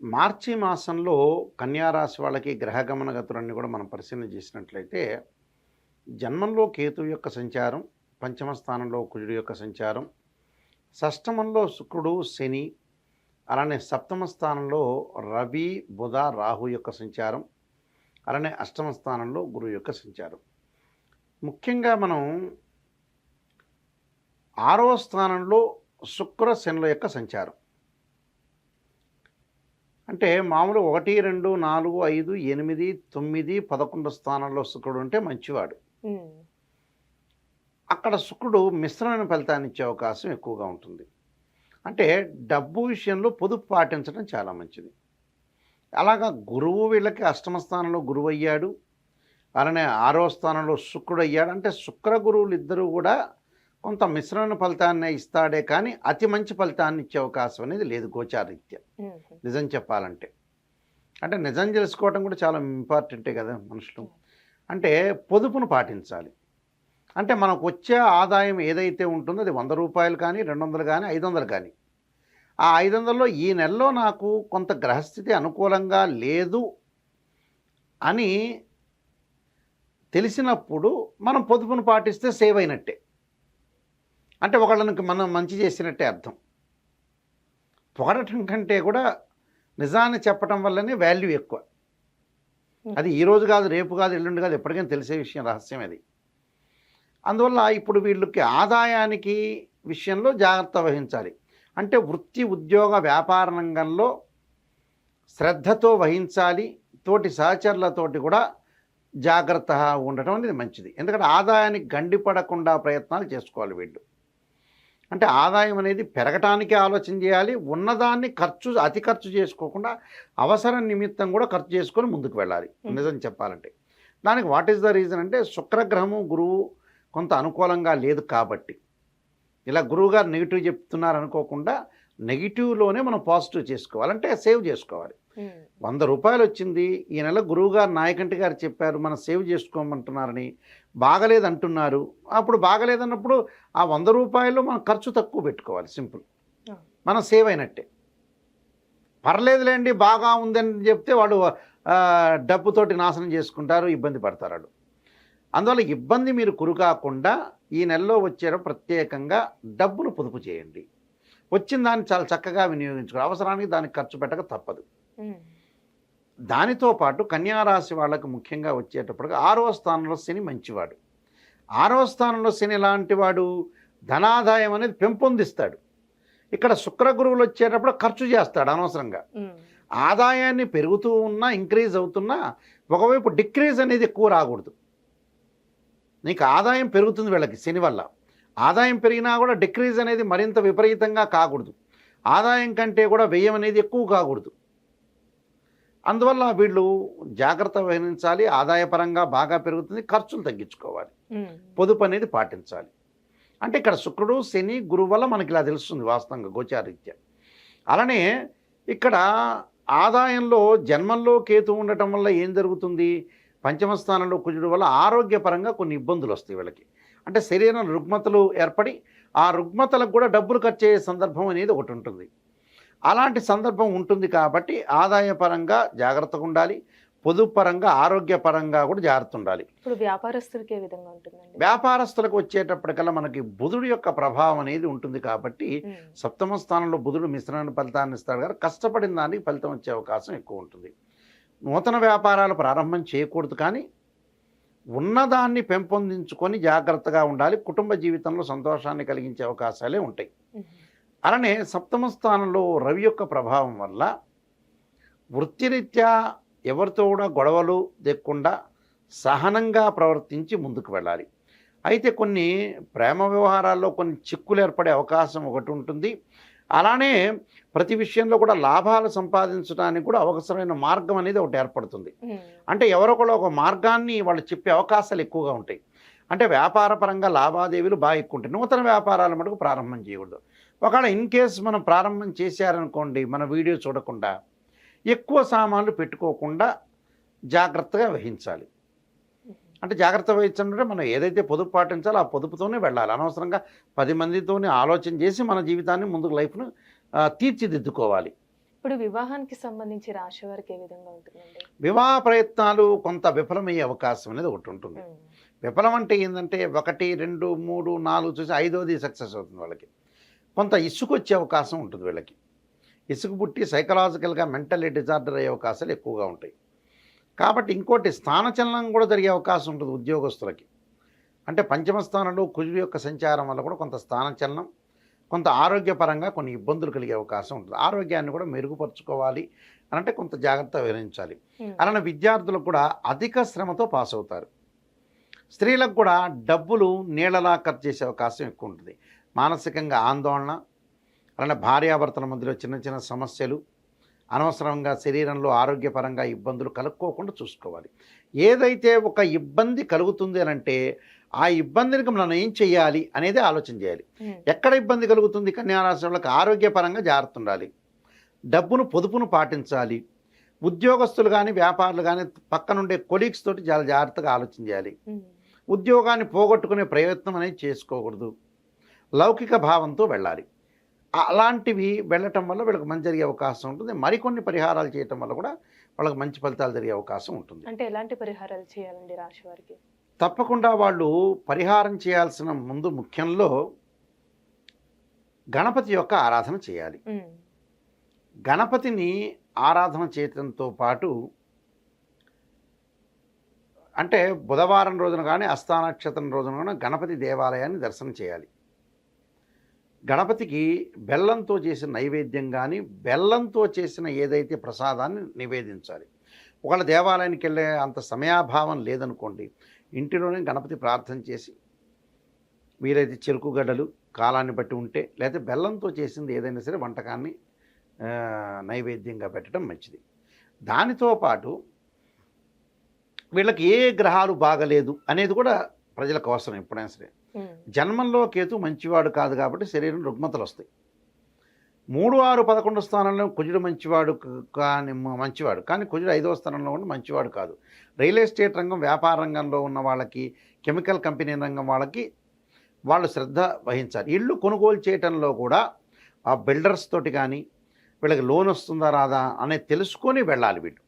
మార్చి మాసంలో కన్యారాశి వాళ్ళకి గ్రహగమన గతులన్నీ కూడా మనం పరిశీలన చేసినట్లయితే జన్మంలో కేతు యొక్క సంచారం పంచమ స్థానంలో కుజుడు యొక్క సంచారం షష్టమంలో శుక్రుడు శని అలానే సప్తమ స్థానంలో రవి బుధ రాహు యొక్క సంచారం అలానే అష్టమ స్థానంలో గురువు యొక్క సంచారం. ముఖ్యంగా మనం ఆరవ స్థానంలో శుక్ర శనుల యొక్క సంచారం. అంటే మామూలు ఒకటి రెండు నాలుగు ఐదు ఎనిమిది తొమ్మిది పదకొండు స్థానంలో శుక్రుడు ఉంటే మంచివాడు. అక్కడ శుక్రుడు మిశ్రమైన ఫలితాన్ని ఇచ్చే అవకాశం ఎక్కువగా ఉంటుంది. అంటే డబ్బు విషయంలో పొదుపు పాటించడం చాలా మంచిది. అలాగా గురువు వీళ్ళకి అష్టమ స్థానంలో గురువు అయ్యాడు. అలానే ఆరో స్థానంలో శుక్రుడు అయ్యాడు. అంటే శుక్ర గురువులు ఇద్దరూ కూడా కొంత మిశ్రమైన ఫలితాన్ని ఇస్తాడే కానీ అతి మంచి ఫలితాన్ని ఇచ్చే అవకాశం అనేది లేదు గోచారీత్య. నిజం చెప్పాలంటే. అంటే నిజం తెలుసుకోవడం కూడా చాలా ఇంపార్టెంటే కదా మనుషులు. అంటే పొదుపును పాటించాలి. అంటే మనకు వచ్చే ఆదాయం ఏదైతే ఉంటుందో అది వంద రూపాయలు కానీ రెండు వందలు కానీ ఐదు వందలు కానీ. ఆ ఐదు వందల్లో ఈ నెలలో నాకు కొంత గ్రహస్థితి అనుకూలంగా లేదు అని తెలిసినప్పుడు మనం పొదుపును పాటిస్తే సేవ్ అయినట్టే. అంటే ఒకళ్ళకి మనం మంచి చేసినట్టే అర్థం. పొగడటం కంటే కూడా నిజాన్ని చెప్పటం వల్లనే వాల్యూ ఎక్కువ. అది ఈ రోజు కాదు రేపు కాదు ఎల్లుండి కాదు ఎప్పటికైనా తెలిసే విషయం రహస్యం అది. అందువల్ల ఇప్పుడు వీళ్ళకి ఆదాయానికి విషయంలో జాగ్రత్త వహించాలి. అంటే వృత్తి ఉద్యోగ వ్యాపార రంగంలో శ్రద్ధతో వహించాలి తోటి సహచరులతోటి కూడా జాగ్రత్త ఉండటం అనేది మంచిది. ఎందుకంటే ఆదాయానికి గండిపడకుండా ప్రయత్నాలు చేసుకోవాలి వీళ్ళు. అంటే ఆదాయం అనేది పెరగటానికి ఆలోచన చేయాలి ఉన్నదాన్ని ఖర్చు అతి ఖర్చు చేసుకోకుండా అవసరం నిమిత్తం కూడా ఖర్చు చేసుకొని ముందుకు వెళ్ళాలి. నిజం చెప్పాలంటే. దానికి వాట్ ఈస్ ద రీజన్ అంటే శుక్రగ్రహము గురువు కొంత అనుకూలంగా లేదు కాబట్టి. ఇలా గురువు గారు నెగిటివ్ చెప్తున్నారు అనుకోకుండా నెగిటివ్లోనే మనం పాజిటివ్ చేసుకోవాలి అంటే సేవ్ చేసుకోవాలి. వంద రూపాయలు వచ్చింది ఈ నెల గురువు గారు నాయకంటి గారు చెప్పారు మనం సేవ్ చేసుకోమంటున్నారని బాగలేదు అంటున్నారు అప్పుడు బాగలేదన్నప్పుడు ఆ వంద రూపాయలు మనం ఖర్చు తక్కువ పెట్టుకోవాలి సింపుల్. మనం సేవ్ అయినట్టే. పర్లేదులేండి బాగా ఉందని చెప్తే వాడు డబ్బుతోటి నాశనం చేసుకుంటారు ఇబ్బంది పడతారు వాడు అందువల్ల ఇబ్బంది మీరు కురు కాకుండా ఈ నెలలో వచ్చే ప్రత్యేకంగా డబ్బును పొదుపు చేయండి. వచ్చిన దాన్ని చాలా చక్కగా వినియోగించుకోవాలి. అవసరానికి దానికి ఖర్చు పెట్టక తప్పదు. దానితో పాటు కన్యారాశి వాళ్ళకు ముఖ్యంగా వచ్చేటప్పటికి ఆరవ స్థానంలో శని మంచివాడు. ఆరవ స్థానంలో శని ఎలాంటి వాడు? ధనాదాయం అనేది పెంపొందిస్తాడు. ఇక్కడ శుక్ర గురువులు వచ్చేటప్పుడు ఖర్చు చేస్తాడు అనవసరంగా. ఆదాయాన్ని పెరుగుతూ ఉన్నా ఇంక్రీజ్ అవుతున్నా ఒకవైపు డిక్రీజ్ అనేది ఎక్కువ రాకూడదు. నీకు ఆదాయం పెరుగుతుంది వీళ్ళకి శని వల్ల. ఆదాయం పెరిగినా కూడా డిక్రీజ్ అనేది మరింత విపరీతంగా కాకూడదు. ఆదాయం కంటే కూడా వ్యయం అనేది ఎక్కువ కాకూడదు. అందువల్ల వీళ్ళు జాగ్రత్త వహించాలి ఆదాయపరంగా బాగా పెరుగుతుంది ఖర్చులు తగ్గించుకోవాలి. పొదుపు అనేది పాటించాలి. అంటే ఇక్కడ శుక్రుడు శని గురువు వల్ల మనకి ఇలా తెలుస్తుంది వాస్తవంగా గోచారీత్య అలానే ఇక్కడ ఆదాయంలో జన్మంలో కేతు ఉండటం వల్ల ఏం జరుగుతుంది? పంచమ స్థానంలో కుజుడు వల్ల ఆరోగ్యపరంగా కొన్ని ఇబ్బందులు వస్తాయి వీళ్ళకి. అంటే శరీరం రుగ్మతలు ఏర్పడి ఆ రుగ్మతలకు కూడా డబ్బులు ఖర్చు అయ్యే సందర్భం అనేది ఒకటి ఉంటుంది. అలాంటి సందర్భం ఉంటుంది కాబట్టి ఆదాయపరంగా జాగ్రత్తగా ఉండాలి. పొదుపు పరంగా ఆరోగ్యపరంగా కూడా జాగ్రత్త ఉండాలి. ఇప్పుడు వ్యాపారస్తులకి ఏ విధంగా ఉంటుందండి? వ్యాపారస్తులకు వచ్చేటప్పటికల్లా మనకి బుధుడు యొక్క ప్రభావం అనేది ఉంటుంది కాబట్టి సప్తమ స్థానంలో బుధుడు మిశ్రమైన ఫలితాన్ని ఇస్తాడు కాబట్టి కష్టపడిన దానికి ఫలితం వచ్చే అవకాశం ఎక్కువ ఉంటుంది. నూతన వ్యాపారాలు ప్రారంభం చేయకూడదు కానీ ఉన్నదాన్ని పెంపొందించుకొని జాగ్రత్తగా ఉండాలి. కుటుంబ జీవితంలో సంతోషాన్ని కలిగించే అవకాశాలే ఉంటాయి. అలానే సప్తమ స్థానంలో రవి యొక్క ప్రభావం వల్ల వృత్తిరీత్యా ఎవరితో కూడా గొడవలు తెక్కకుండా సహనంగా ప్రవర్తించి ముందుకు వెళ్ళాలి. అయితే కొన్ని ప్రేమ వ్యవహారాల్లో కొన్ని చిక్కులు ఏర్పడే అవకాశం ఒకటి ఉంటుంది. అలానే ప్రతి విషయంలో కూడా లాభాలు సంపాదించడానికి కూడా అవసరమైన మార్గం అనేది ఒకటి ఏర్పడుతుంది. అంటే ఎవరో కూడా ఒక మార్గాన్ని వాళ్ళు చెప్పే అవకాశాలు ఎక్కువగా ఉంటాయి. అంటే వ్యాపార పరంగా లావాదేవీలు బాగా ఎక్కువ ఉంటాయి. నూతన వ్యాపారాల మటుకు ప్రారంభం చేయకూడదు. ఒకవేళ ఇన్ కేస్ మనం ప్రారంభం చేశారనుకోండి మన వీడియో చూడకుండా ఎక్కువ సామాన్లు పెట్టుకోకుండా జాగ్రత్తగా వహించాలి. అంటే జాగ్రత్త వహించాలంటే మనం ఏదైతే పొదుపు పాటించాలో ఆ పొదుపుతోనే వెళ్ళాలి. అనవసరంగా పది మందితోనే ఆలోచన చేసి మన జీవితాన్ని ముందుకు లైఫ్ను తీర్చిదిద్దుకోవాలి. ఇప్పుడు వివాహానికి సంబంధించి రాశి వారికి ఏ విధంగా ఉంటుందండి? వివాహ ప్రయత్నాలు కొంత విఫలమయ్యే అవకాశం అనేది ఒకటి ఉంటుంది. విఫలం అంటే ఏంటంటే ఒకటి రెండు మూడు నాలుగు చూసి ఐదోది సక్సెస్ అవుతుంది వాళ్ళకి. కొంత ఇసుకు వచ్చే అవకాశం ఉంటుంది వీళ్ళకి. ఇసుకు పుట్టి సైకలాజికల్గా మెంటల్లీ డిజార్డర్ అయ్యే అవకాశాలు ఎక్కువగా ఉంటాయి. కాబట్టి ఇంకోటి స్థానచలనం కూడా జరిగే అవకాశం ఉంటుంది ఉద్యోగస్తులకి. అంటే పంచమ స్థానంలో కుజుడు యొక్క సంచారం వల్ల కూడా కొంత స్థానచలనం కొంత ఆరోగ్యపరంగా కొన్ని ఇబ్బందులు కలిగే అవకాశం ఉంటుంది. ఆరోగ్యాన్ని కూడా మెరుగుపరుచుకోవాలి అని అంటే కొంత జాగ్రత్త ఉమ్, అలానే విద్యార్థులకు కూడా అధిక శ్రమతో పాస్ అవుతారు. స్త్రీలకు కూడా డబ్బులు నీళ్ళలా ఖర్చు చేసే అవకాశం ఎక్కువ ఉంటుంది. మానసికంగా ఆందోళన అలానే భార్యాభర్తల మధ్యలో చిన్న చిన్న సమస్యలు అనవసరంగా శరీరంలో ఆరోగ్యపరంగా ఇబ్బందులు కలుక్కోకుండా చూసుకోవాలి. ఏదైతే ఒక ఇబ్బంది కలుగుతుంది అంటే ఆ ఇబ్బందికి మనం ఏం చేయాలి అనేది ఆలోచన చేయాలి. ఎక్కడ ఇబ్బంది కలుగుతుంది కన్యారాశి వాళ్ళకి ఆరోగ్యపరంగా జాగ్రత్త ఉండాలి. డబ్బును పొదుపును పాటించాలి. ఉద్యోగస్తులు కానీ వ్యాపారులు కానీ పక్కనుండే కొలీగ్స్ తోటి చాలా జాగ్రత్తగా ఆలోచన చేయాలి. ఉద్యోగాన్ని పోగొట్టుకునే ప్రయత్నం అనేది చేసుకోకూడదు. లౌకిక భావంతో వెళ్ళాలి. అలాంటివి వెళ్ళటం వల్ల వీళ్ళకి మంచి జరిగే అవకాశం ఉంటుంది. మరికొన్ని పరిహారాలు చేయటం వల్ల కూడా వాళ్ళకి మంచి ఫలితాలు జరిగే అవకాశం ఉంటుంది. అంటే ఎలాంటి పరిహారాలు చేయాలండి రాశి వారికి? తప్పకుండా వాళ్ళు పరిహారం చేయాల్సిన ముందు ముఖ్యంలో గణపతి యొక్క ఆరాధన చేయాలి. గణపతిని ఆరాధన చేయటంతో పాటు అంటే బుధవారం రోజున కానీ అస్థానక్షత్రం రోజున కానీ గణపతి దేవాలయాన్ని దర్శనం చేయాలి. గణపతికి బెల్లంతో చేసిన నైవేద్యం కానీ బెల్లంతో చేసిన ఏదైతే ప్రసాదాన్ని నివేదించాలి. ఒకవేళ దేవాలయానికి వెళ్ళే అంత సమయాభావం లేదనుకోండి ఇంటిలోనే గణపతి ప్రార్థన చేసి వీలైతే చెరుకు గడ్డలు కాలాన్ని బట్టి ఉంటే లేకపోతే బెల్లంతో చేసింది ఏదైనా సరే వంటకాన్ని నైవేద్యంగా పెట్టడం మంచిది. దానితో పాటు వీళ్ళకి ఏ గ్రహాలు బాగలేదు అనేది కూడా ప్రజలకు అవసరం ఎప్పుడైనా సరే. జన్మంలో కేతు మంచివాడు కాదు కాబట్టి శరీరం రుగ్మతలు వస్తాయి మూడు ఆరు పదకొండు స్థానంలో కుజుడు మంచివాడు కానీ మంచివాడు. కానీ కుజుడు ఐదవ స్థానంలో ఉండి మంచివాడు కాదు. రియల్ ఎస్టేట్ రంగం వ్యాపార రంగంలో ఉన్న వాళ్ళకి కెమికల్ కంపెనీ రంగం వాళ్ళకి వాళ్ళు శ్రద్ధ వహించాలి. ఇల్లు కొనుగోలు చేయటంలో కూడా ఆ బిల్డర్స్ తోటి కానీ వీళ్ళకి లోన్ వస్తుందా రాదా అనేది తెలుసుకొని వెళ్ళాలి వీళ్ళు.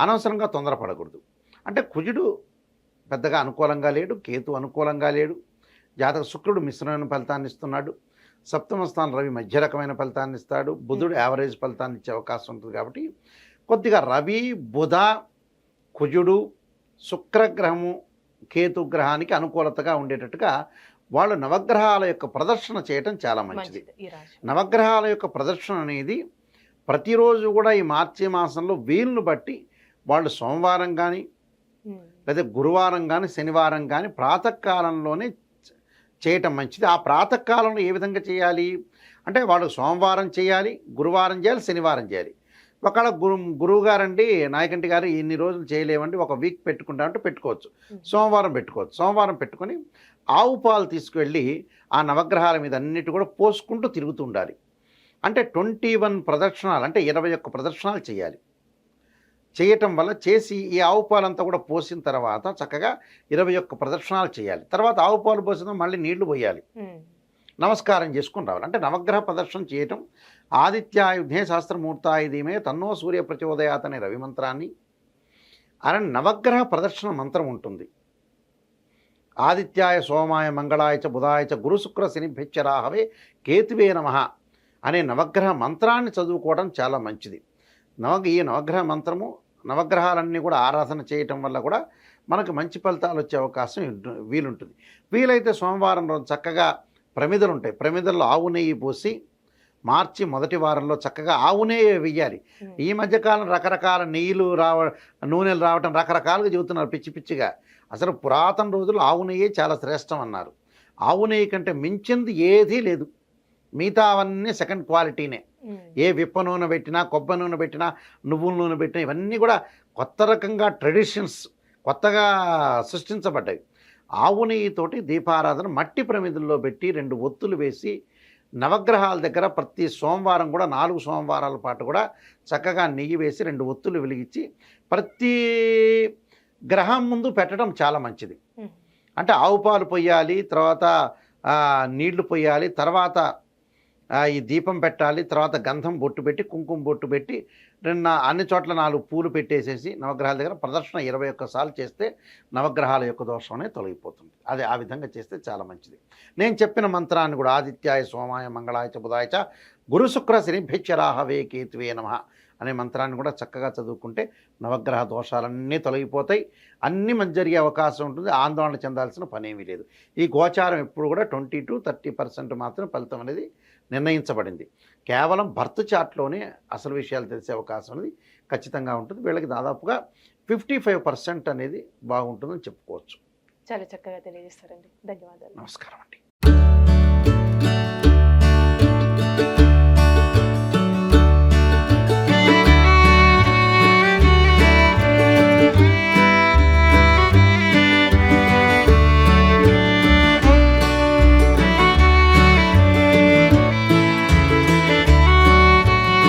అనవసరంగా తొందరపడకూడదు. అంటే కుజుడు పెద్దగా అనుకూలంగా లేడు కేతు అనుకూలంగా లేడు. జాతక శుక్రుడు మిశ్రమైన ఫలితాన్ని ఇస్తున్నాడు. సప్తమ స్థానం రవి మధ్య రకమైన ఫలితాన్ని ఇస్తాడు. బుధుడు యావరేజ్ ఫలితాన్ని ఇచ్చే అవకాశం ఉంటుంది కాబట్టి కొద్దిగా రవి బుధ కుజుడు శుక్రగ్రహము కేతుగ్రహానికి అనుకూలతగా ఉండేటట్టుగా వాళ్ళు నవగ్రహాల యొక్క ప్రదర్శన చేయటం చాలా మంచిది. నవగ్రహాల యొక్క ప్రదర్శన అనేది ప్రతిరోజు కూడా ఈ మార్చి మాసంలో వీలును బట్టి వాళ్ళు సోమవారం కానీ ఉమ్, లేదా గురువారం కానీ శనివారం కానీ ప్రాతకాలంలోనే చేయటం మంచిది. ఆ ప్రాతకాలంలో ఏ విధంగా చేయాలి? అంటే వాళ్ళు సోమవారం చేయాలి గురువారం చేయాలి శనివారం చేయాలి. ఒకవేళ గురు గురువు గారండి నాయకంటి గారు ఇన్ని రోజులు చేయలేమండి ఒక వీక్ పెట్టుకుంటామంటే పెట్టుకోవచ్చు. సోమవారం పెట్టుకోవచ్చు. సోమవారం పెట్టుకొని ఆవు పాలు తీసుకువెళ్ళి ఆ నవగ్రహాల మీద అన్నిటి కూడా పోసుకుంటూ తిరుగుతూ ఉండాలి. అంటే ట్వంటీ వన్ ప్రదక్షిణాలు అంటే ఇరవై ఒక్క ప్రదక్షిణాలు చేయాలి. చేయటం వల్ల చేసి ఈ ఆవు పాలంతా కూడా పోసిన తర్వాత చక్కగా ఇరవై ఒక్క ప్రదక్షిణాలు చేయాలి. తర్వాత ఆవు పాలు పోసిన మళ్ళీ నీళ్ళు పోయాలి. నమస్కారం చేసుకుని రావాలి. అంటే నవగ్రహ ప్రదర్శన చేయటం ఆదిత్యాయుధే శాస్త్రమూర్తాయుధీమే తన్నో సూర్య ప్రచోదయాత్ అనే రవి మంత్రాన్ని. అలానే నవగ్రహ ప్రదర్శన మంత్రం ఉంటుంది. ఆదిత్యాయ సోమాయ మంగళాయ చ బుధాయ చ గురు శుక్ర శనిభ్యచ్చ రాహవే కేతువే నమ అనే నవగ్రహ మంత్రాన్ని చదువుకోవడం చాలా మంచిది. నవ ఈ నవగ్రహ మంత్రము నవగ్రహాలన్నీ కూడా ఆరాధన చేయటం వల్ల కూడా మనకు మంచి ఫలితాలు వచ్చే అవకాశం వీలుంటుంది. వీలైతే సోమవారం రోజు చక్కగా ప్రమిదలు ఉంటాయి. ప్రమిదల్లో ఆవు నెయ్యి పోసి మార్చి మొదటి వారంలో చక్కగా ఆవు నెయ్యి వెయ్యాలి. ఈ మధ్యకాలం రకరకాల నెయ్యిలు రావ నూనెలు రావటం రకరకాలుగా చెబుతున్నారు పిచ్చి పిచ్చిగా. అసలు పురాతన రోజుల్లో ఆవు నెయ్యే చాలా శ్రేష్టం అన్నారు. ఆవు నెయ్యి కంటే మించింది ఏదీ లేదు. మిగతా అవన్నీ సెకండ్ క్వాలిటీనే. ఏ విప్ప నూనె పెట్టినా కొబ్బరి నూనె పెట్టినా నువ్వుల నూనె పెట్టినా ఇవన్నీ కూడా కొత్త రకంగా ట్రెడిషన్స్ కొత్తగా సృష్టించబడ్డాయి. ఆవు నెయ్యితోటి దీపారాధన మట్టి ప్రమిదుల్లో పెట్టి రెండు ఒత్తులు వేసి నవగ్రహాల దగ్గర ప్రతి సోమవారం కూడా నాలుగు సోమవారాల పాటు కూడా చక్కగా నెయ్యి వేసి రెండు ఒత్తులు వెలిగించి ప్రతి గ్రహం ముందు పెట్టడం చాలా మంచిది. అంటే ఆవు పాలు పొయ్యాలి తర్వాత నీళ్ళు పొయ్యాలి తర్వాత ఈ దీపం పెట్టాలి తర్వాత గంధం బొట్టు పెట్టి కుంకుమ బొట్టు పెట్టి రెండు నా- అన్ని చోట్ల నాలుగు పూలు పెట్టేసేసి నవగ్రహాల దగ్గర ప్రదర్శన ఇరవై ఒక్కసార్లు చేస్తే నవగ్రహాల యొక్క దోషం అనేది తొలగిపోతుంది. అది ఆ విధంగా చేస్తే చాలా మంచిది. నేను చెప్పిన మంత్రాన్ని కూడా ఆదిత్యాయ సోమాయ మంగళాయ చ బుధాయ గురు శుక్ర శనిభ్యచ్చరాహవే కేతువే నమ అనే మంత్రాన్ని కూడా చక్కగా చదువుకుంటే నవగ్రహ దోషాలన్నీ తొలగిపోతాయి. అన్ని మంచి జరిగే అవకాశం ఉంటుంది ఆందోళన చెందాల్సిన పనేమీ లేదు. ఈ గోచారం ఎప్పుడు కూడా ట్వంటీ టు థర్టీ పర్సెంట్ మాత్రం ఫలితం అనేది నిర్ణయించబడింది. కేవలం బర్త్ చార్ట్లోనే అసలు విషయాలు తెలిసే అవకాశం అనేది ఖచ్చితంగా ఉంటుంది. వీళ్ళకి దాదాపుగా ఫిఫ్టీ ఫైవ్ పర్సెంట్ అనేది బాగుంటుందని చెప్పుకోవచ్చు. చాలా చక్కగా తెలియజేస్తారండి. ధన్యవాదాలు. నమస్కారం అండి.